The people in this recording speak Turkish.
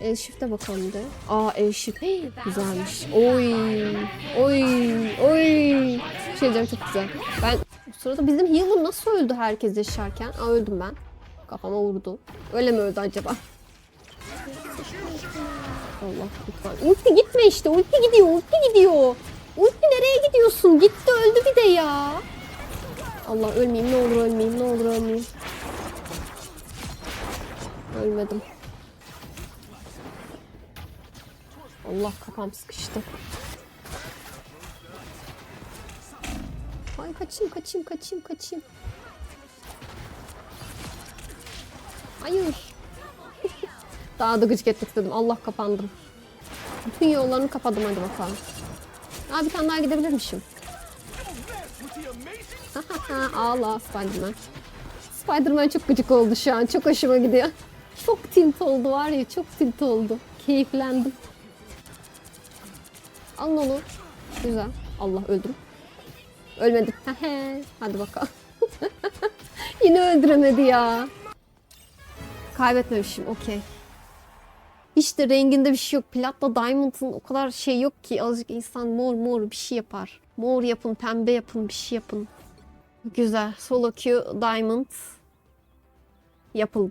El shift'e bakalım de. Aa el shift. Güzelmiş. Oy. Oy. Oy. Şey diyeceğim çok güzel. Ben bu sırada bizim healer nasıl öldü herkes yaşarken? Aa öldüm ben. Kafama vurdu. Öyle mi öldü acaba? Allah lütfen. Ulti gitme işte. Ulti gidiyor. Ulti gidiyor. Ulti nereye gidiyorsun? Gitti öldü bir de ya. Allah ölmeyeyim ne olur ölmeyeyim ne olur ölmeyeyim. Ölmedim. Allah kafam sıkıştı. Ay kaçayım kaçayım kaçayım kaçayım. Hayır. Daha da gıcık etmek istedim. Allah kapandım. Bütün yollarını kapadım hadi bakalım. Aa bir tane daha gidebilirmişim. Ağla Spiderman. Spiderman çok gıcık oldu şu an. Çok hoşuma gidiyor. Çok tilt oldu var ya çok tilt oldu. Keyiflendim. Alın onu. Güzel. Allah öldüm. Ölmedim. Hadi bakalım. Yine öldüremedi ya. Kaybetmemişim. Okey. Hiç de renginde bir şey yok. Platla Diamond'ın o kadar şey yok ki. Azıcık insan mor mor bir şey yapar. Mor yapın, pembe yapın, bir şey yapın. Güzel. Solo Q Diamond yapıldı.